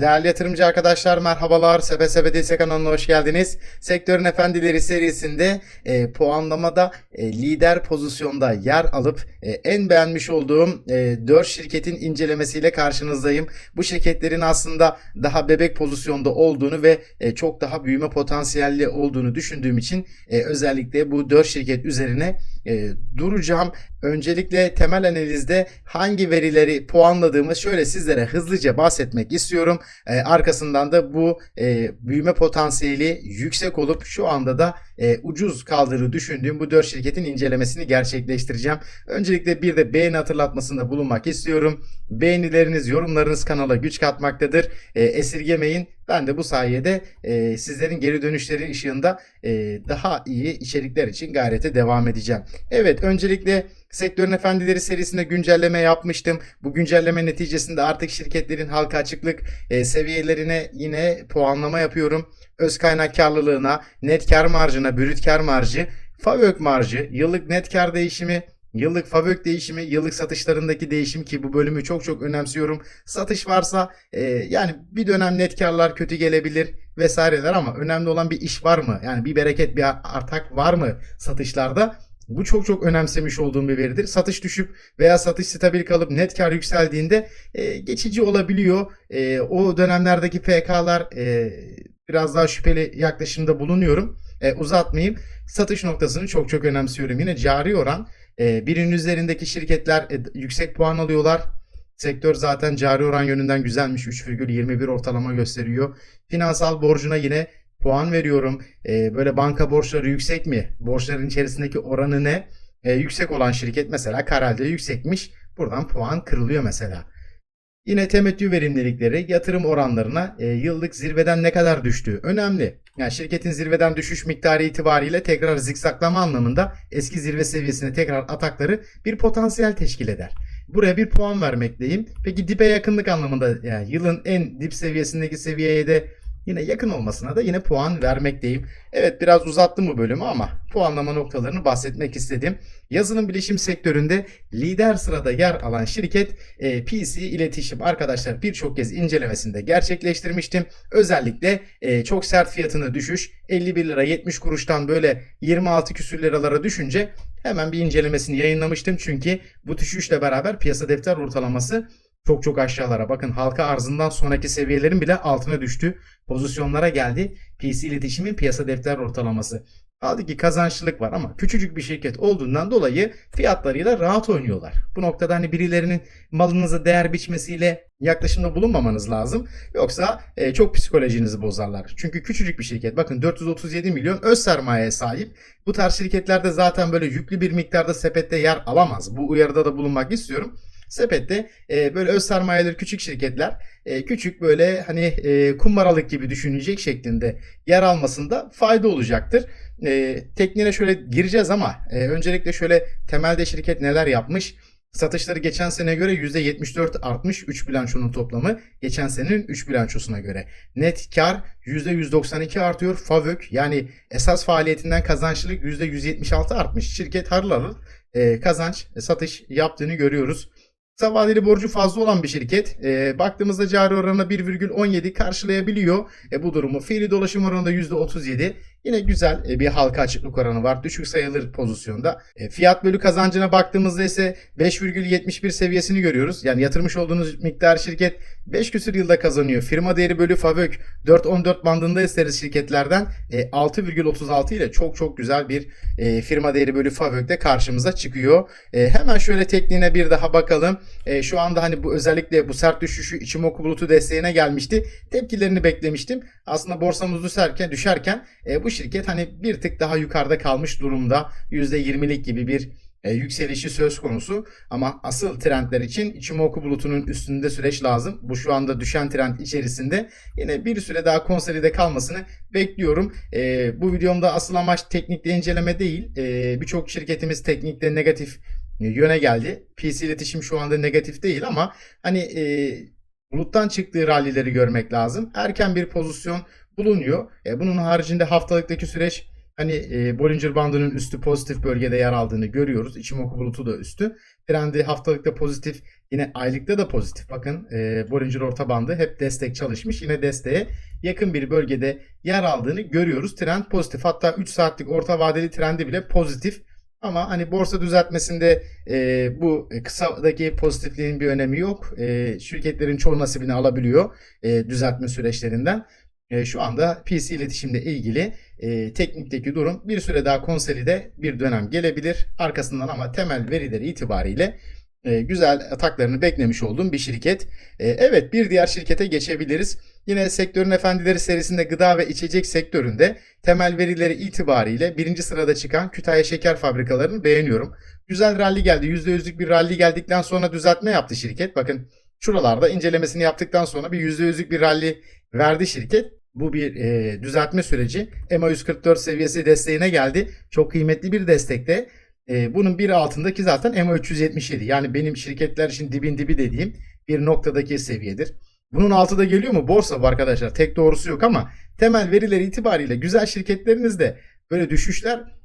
Değerli yatırımcı arkadaşlar merhabalar. Sebe Sebe Dese kanalına hoş geldiniz. Sektörün Efendileri serisinde e, puanlamada e, lider pozisyonda yer alıp e, en beğenmiş olduğum e, 4 şirketin incelemesiyle karşınızdayım. Bu şirketlerin aslında daha bebek pozisyonda olduğunu ve e, çok daha büyüme potansiyelli olduğunu düşündüğüm için e, özellikle bu 4 şirket üzerine e, duracağım. Öncelikle temel analizde hangi verileri puanladığımı şöyle sizlere hızlıca bahsetmek istiyorum. E, arkasından da bu e, büyüme potansiyeli yüksek olup şu anda da e, ucuz kaldığını düşündüğüm bu 4 şirketin incelemesini gerçekleştireceğim. Öncelikle bir de beğeni hatırlatmasında bulunmak istiyorum. Beğenileriniz, yorumlarınız kanala güç katmaktadır. E, esirgemeyin. Ben de bu sayede e, sizlerin geri dönüşleri ışığında e, daha iyi içerikler için gayrete devam edeceğim. Evet öncelikle Sektörün Efendileri serisinde güncelleme yapmıştım. Bu güncelleme neticesinde artık şirketlerin halka açıklık e, seviyelerine yine puanlama yapıyorum. Öz kaynak karlılığına, net kar marjına, brüt kar marjı, FAVÖK marjı, yıllık net kar değişimi, Yıllık FAVÖK değişimi, yıllık satışlarındaki değişim ki bu bölümü çok çok önemsiyorum. Satış varsa e, yani bir dönem net karlar kötü gelebilir vesaireler ama önemli olan bir iş var mı? Yani bir bereket, bir artak var mı satışlarda? Bu çok çok önemsemiş olduğum bir veridir. Satış düşüp veya satış stabil kalıp net kar yükseldiğinde e, geçici olabiliyor. E, o dönemlerdeki PK'lar e, biraz daha şüpheli yaklaşımda bulunuyorum. E, uzatmayayım. Satış noktasını çok çok önemsiyorum. Yine cari oran e, birinin üzerindeki şirketler e, yüksek puan alıyorlar. Sektör zaten cari oran yönünden güzelmiş. 3,21 ortalama gösteriyor. Finansal borcuna yine puan veriyorum. E, böyle banka borçları yüksek mi? Borçların içerisindeki oranı ne? E, yüksek olan şirket mesela Karel'de yüksekmiş. Buradan puan kırılıyor mesela. Yine temettü verimlilikleri yatırım oranlarına e, yıllık zirveden ne kadar düştüğü önemli. Yani şirketin zirveden düşüş miktarı itibariyle tekrar zikzaklama anlamında eski zirve seviyesine tekrar atakları bir potansiyel teşkil eder. Buraya bir puan vermekteyim. Peki dibe yakınlık anlamında yani yılın en dip seviyesindeki seviyeye de yine yakın olmasına da yine puan vermekteyim. Evet biraz uzattım bu bölümü ama puanlama noktalarını bahsetmek istedim. Yazılım bilişim sektöründe lider sırada yer alan şirket e, PC iletişim arkadaşlar birçok kez incelemesinde gerçekleştirmiştim. Özellikle e, çok sert fiyatına düşüş 51 lira 70 kuruştan böyle 26 küsür liralara düşünce hemen bir incelemesini yayınlamıştım. Çünkü bu düşüşle beraber piyasa defter ortalaması çok çok aşağılara. Bakın halka arzından sonraki seviyelerin bile altına düştü. Pozisyonlara geldi. PC iletişimin piyasa defter ortalaması. Kaldı ki kazançlılık var ama küçücük bir şirket olduğundan dolayı fiyatlarıyla rahat oynuyorlar. Bu noktada hani birilerinin malınıza değer biçmesiyle yaklaşımda bulunmamanız lazım. Yoksa e, çok psikolojinizi bozarlar. Çünkü küçücük bir şirket. Bakın 437 milyon öz sermayeye sahip. Bu tarz şirketlerde zaten böyle yüklü bir miktarda sepette yer alamaz. Bu uyarıda da bulunmak istiyorum. Sepette e, böyle öz sermayeleri küçük şirketler e, küçük böyle hani e, kumbaralık gibi düşünecek şeklinde yer almasında fayda olacaktır. E, tekniğine şöyle gireceğiz ama e, öncelikle şöyle temelde şirket neler yapmış? Satışları geçen sene göre %74 artmış 3 bilançonun toplamı geçen senenin 3 bilançosuna göre. Net kar %192 artıyor. FAVÖK yani esas faaliyetinden kazançlılık %176 artmış. Şirket harıl harıl e, kazanç, e, satış yaptığını görüyoruz. Kısa vadeli borcu fazla olan bir şirket. E, baktığımızda cari oranına 1,17 karşılayabiliyor. E, bu durumu fiili dolaşım oranında %37. Yine güzel e, bir halka açıklık oranı var. Düşük sayılır pozisyonda. E, fiyat bölü kazancına baktığımızda ise 5,71 seviyesini görüyoruz. Yani yatırmış olduğunuz miktar şirket 5 küsür yılda kazanıyor. Firma değeri bölü FAVÖK 4,14 bandında isteriz şirketlerden. E, 6,36 ile çok çok güzel bir e, firma değeri bölü FAVÖK de karşımıza çıkıyor. E, hemen şöyle tekniğine bir daha bakalım. E, şu anda hani bu özellikle bu sert düşüşü Ichimoku bulutu desteğine gelmişti. Tepkilerini beklemiştim. Aslında borsamız düşerken düşerken e, şirket hani bir tık daha yukarıda kalmış durumda. %20'lik gibi bir e, yükselişi söz konusu. Ama asıl trendler için Ichimoku bulutunun üstünde süreç lazım. Bu şu anda düşen trend içerisinde. Yine bir süre daha konsolide kalmasını bekliyorum. E, bu videomda asıl amaç teknikte inceleme değil. E, Birçok şirketimiz teknikte negatif yöne geldi. PC iletişim şu anda negatif değil ama hani e, buluttan çıktığı rallileri görmek lazım. Erken bir pozisyon bulunuyor. E, bunun haricinde haftalıktaki süreç Hani e, Bollinger Bandı'nın üstü pozitif bölgede yer aldığını görüyoruz. İçimoku bulutu da üstü. Trendi haftalıkta pozitif. Yine aylıkta da pozitif. Bakın e, Bollinger orta bandı hep destek çalışmış. Yine desteğe yakın bir bölgede yer aldığını görüyoruz. Trend pozitif. Hatta 3 saatlik orta vadeli trendi bile pozitif. Ama hani borsa düzeltmesinde e, bu kısadaki pozitifliğin bir önemi yok. E, şirketlerin çoğu nasibini alabiliyor e, düzeltme süreçlerinden. E, şu anda PC iletişimle ilgili e, teknikteki durum bir süre daha konsolide bir dönem gelebilir. Arkasından ama temel verileri itibariyle e, güzel ataklarını beklemiş olduğum bir şirket. E, evet bir diğer şirkete geçebiliriz. Yine sektörün efendileri serisinde gıda ve içecek sektöründe temel verileri itibariyle birinci sırada çıkan Kütahya Şeker Fabrikalarını beğeniyorum. Güzel rally geldi. %100'lük bir rally geldikten sonra düzeltme yaptı şirket. Bakın şuralarda incelemesini yaptıktan sonra bir %100'lük bir rally verdi şirket. Bu bir e, düzeltme süreci. EMA 144 seviyesi desteğine geldi. Çok kıymetli bir destekte. E, bunun bir altındaki zaten EMA 377. Yani benim şirketler için dibin dibi dediğim bir noktadaki seviyedir. Bunun altı da geliyor mu? Borsa bu arkadaşlar. Tek doğrusu yok ama temel verileri itibariyle güzel şirketlerinizde böyle düşüşler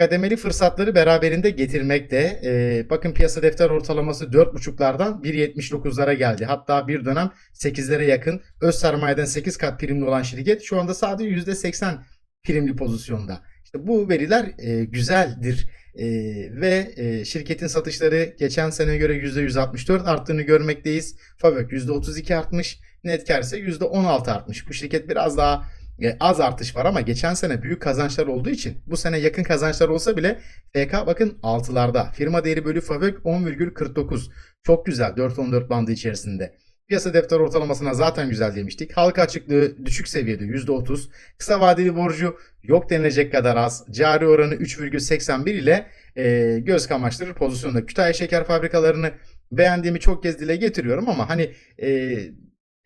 kademeli fırsatları beraberinde getirmekte. Ee, bakın piyasa defter ortalaması 4.5'lardan 1.79'lara geldi. Hatta bir dönem 8'lere yakın öz sermayeden 8 kat primli olan şirket şu anda sadece %80 primli pozisyonda. İşte bu veriler e, güzeldir. E, ve e, şirketin satışları geçen sene göre %164 arttığını görmekteyiz. Favök %32 artmış. Net kar ise %16 artmış. Bu şirket biraz daha e, az artış var ama geçen sene büyük kazançlar olduğu için bu sene yakın kazançlar olsa bile FK bakın 6'larda. Firma değeri bölü Favök 10,49. Çok güzel 4.14 bandı içerisinde. Piyasa defter ortalamasına zaten güzel demiştik. Halka açıklığı düşük seviyede %30. Kısa vadeli borcu yok denilecek kadar az. Cari oranı 3,81 ile e, göz kamaştırır pozisyonda. Kütahya şeker fabrikalarını beğendiğimi çok kez dile getiriyorum ama hani e,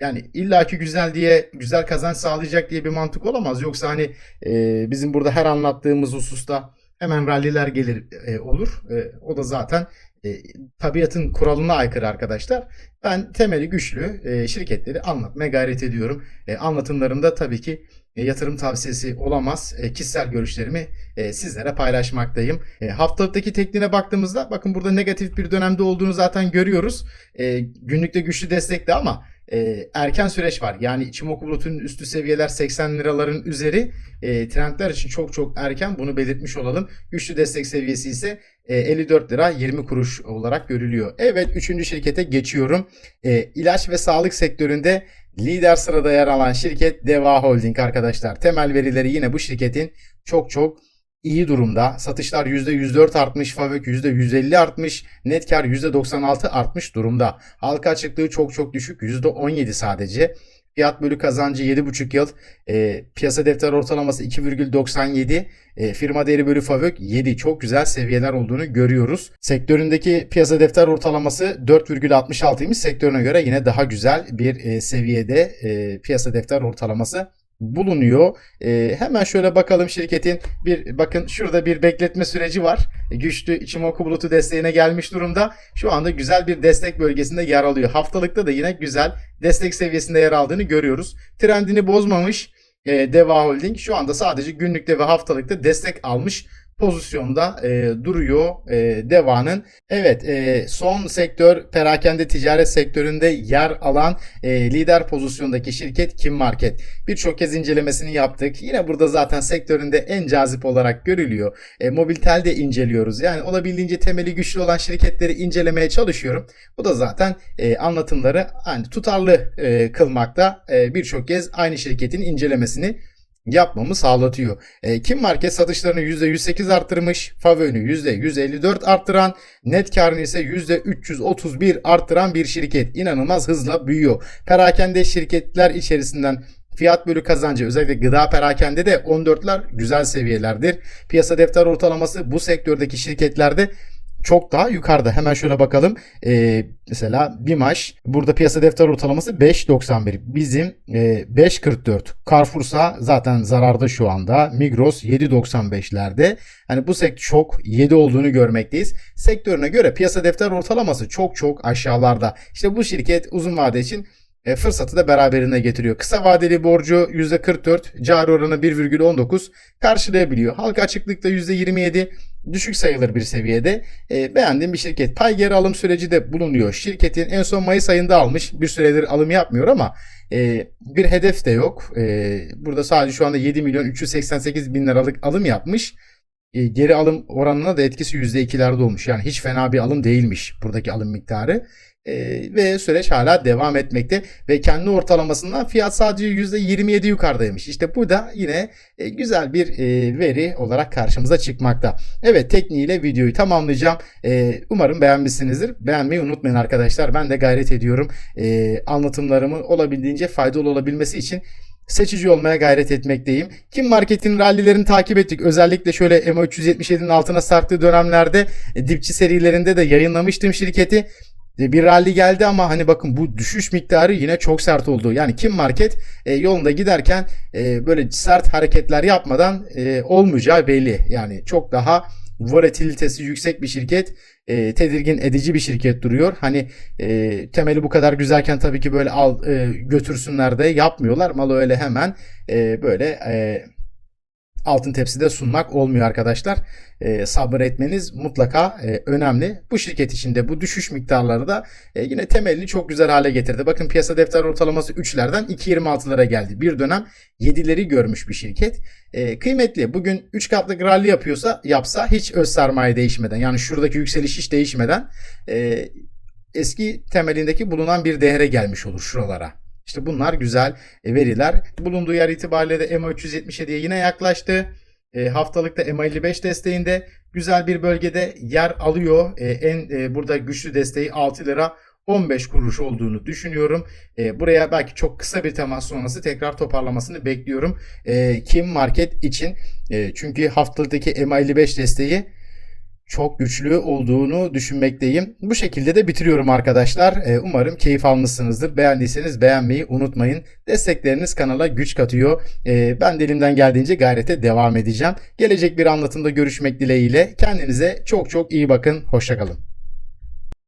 yani illaki güzel diye güzel kazanç sağlayacak diye bir mantık olamaz. Yoksa hani e, bizim burada her anlattığımız hususta hemen ralliler gelir e, olur. E, o da zaten e, tabiatın kuralına aykırı arkadaşlar. Ben temeli güçlü e, şirketleri anlatmaya gayret ediyorum. E, anlatımlarımda tabii ki e, yatırım tavsiyesi olamaz. E, kişisel görüşlerimi e, sizlere paylaşmaktayım. E, haftalıktaki tekniğine baktığımızda bakın burada negatif bir dönemde olduğunu zaten görüyoruz. E, günlükte güçlü destekte ama e, erken süreç var. Yani Ichimoku bulutunun üstü seviyeler 80 liraların üzeri. E, trendler için çok çok erken bunu belirtmiş olalım. Güçlü destek seviyesi ise e, 54 lira 20 kuruş olarak görülüyor. Evet 3. şirkete geçiyorum. E, ilaç ve sağlık sektöründe lider sırada yer alan şirket Deva Holding arkadaşlar. Temel verileri yine bu şirketin çok çok iyi durumda. Satışlar %104 artmış, Favök %150 artmış, net kar %96 artmış durumda. Halka açıklığı çok çok düşük, %17 sadece. Fiyat bölü kazancı 7,5 yıl. E, piyasa defter ortalaması 2,97. E, firma değeri bölü Favök 7. Çok güzel seviyeler olduğunu görüyoruz. Sektöründeki piyasa defter ortalaması 4,66'ymış. Sektörüne göre yine daha güzel bir e, seviyede e, piyasa defter ortalaması bulunuyor. E, hemen şöyle bakalım şirketin bir bakın şurada bir bekletme süreci var. E, güçlü Ichimoku bulutu desteğine gelmiş durumda. Şu anda güzel bir destek bölgesinde yer alıyor. Haftalıkta da yine güzel destek seviyesinde yer aldığını görüyoruz. Trendini bozmamış e, Deva Holding şu anda sadece günlükte ve haftalıkta destek almış pozisyonda e, duruyor e, Deva'nın. Evet e, son sektör perakende ticaret sektöründe yer alan e, lider pozisyondaki şirket Kim Market. Birçok kez incelemesini yaptık. Yine burada zaten sektöründe en cazip olarak görülüyor. E, Mobiltel de inceliyoruz. Yani olabildiğince temeli güçlü olan şirketleri incelemeye çalışıyorum. Bu da zaten e, anlatımları hani tutarlı e, kılmakta. E, Birçok kez aynı şirketin incelemesini yapmamı sağlatıyor. E, Kim Market satışlarını %108 arttırmış, Favön'ü %154 arttıran, net karını ise %331 arttıran bir şirket. İnanılmaz hızla büyüyor. Perakende şirketler içerisinden Fiyat bölü kazancı özellikle gıda perakende de 14'ler güzel seviyelerdir. Piyasa defter ortalaması bu sektördeki şirketlerde çok daha yukarıda. Hemen şöyle bakalım. Ee, mesela Bimaş burada piyasa defter ortalaması 5.91. Bizim e, 5.44. Carrefour'sa zaten zararda şu anda. Migros 7.95'lerde. Hani bu sektör çok 7 olduğunu görmekteyiz. Sektörüne göre piyasa defter ortalaması çok çok aşağılarda. İşte bu şirket uzun vade için E, fırsatı da beraberinde getiriyor. Kısa vadeli borcu %44, cari oranı 1,19 karşılayabiliyor. Halka açıklıkta %27 düşük sayılır bir seviyede. E, beğendiğim bir şirket. Pay geri alım süreci de bulunuyor. Şirketin en son Mayıs ayında almış. Bir süredir alım yapmıyor ama e, bir hedef de yok. E, burada sadece şu anda 7 milyon 388 bin liralık alım yapmış. E, geri alım oranına da etkisi %2'lerde olmuş. Yani hiç fena bir alım değilmiş buradaki alım miktarı. E, ve süreç hala devam etmekte ve kendi ortalamasından fiyat sadece %27 yukarıdaymış. İşte bu da yine e, güzel bir e, veri olarak karşımıza çıkmakta. Evet tekniğiyle videoyu tamamlayacağım. E, umarım beğenmişsinizdir. Beğenmeyi unutmayın arkadaşlar. Ben de gayret ediyorum. E, anlatımlarımı olabildiğince faydalı olabilmesi için seçici olmaya gayret etmekteyim. Kim Market'in rallilerini takip ettik. Özellikle şöyle EMA 377'nin altına sarktığı dönemlerde e, dipçi serilerinde de yayınlamıştım şirketi. Bir rally geldi ama hani bakın bu düşüş miktarı yine çok sert oldu. Yani Kim Market e, yolunda giderken e, böyle sert hareketler yapmadan e, olmayacağı belli. Yani çok daha volatilitesi yüksek bir şirket, e, tedirgin edici bir şirket duruyor. Hani e, temeli bu kadar güzelken tabii ki böyle al e, götürsünler de yapmıyorlar. Malı öyle hemen e, böyle e, altın tepside sunmak olmuyor arkadaşlar. E, sabır etmeniz mutlaka e, önemli. Bu şirket içinde bu düşüş miktarları da e, yine temelini çok güzel hale getirdi. Bakın piyasa defter ortalaması 3'lerden 2.26'lara geldi. Bir dönem 7'leri görmüş bir şirket. E, kıymetli. Bugün 3 katlık rally yapıyorsa yapsa hiç öz sermaye değişmeden yani şuradaki yükseliş hiç değişmeden e, eski temelindeki bulunan bir değere gelmiş olur şuralara. İşte bunlar güzel e, veriler. Bulunduğu yer itibariyle de EMA 377'ye yine yaklaştı. E, haftalıkta EMA 55 desteğinde güzel bir bölgede yer alıyor. E, en e, burada güçlü desteği 6 lira 15 kuruş olduğunu düşünüyorum. E, buraya belki çok kısa bir temas sonrası tekrar toparlamasını bekliyorum. E, Kim Market için. E, çünkü haftalıktaki EMA 55 desteği çok güçlü olduğunu düşünmekteyim. Bu şekilde de bitiriyorum arkadaşlar. Ee, umarım keyif almışsınızdır. Beğendiyseniz beğenmeyi unutmayın. Destekleriniz kanala güç katıyor. Ee, ben de elimden geldiğince gayrete devam edeceğim. Gelecek bir anlatımda görüşmek dileğiyle. Kendinize çok çok iyi bakın. Hoşçakalın.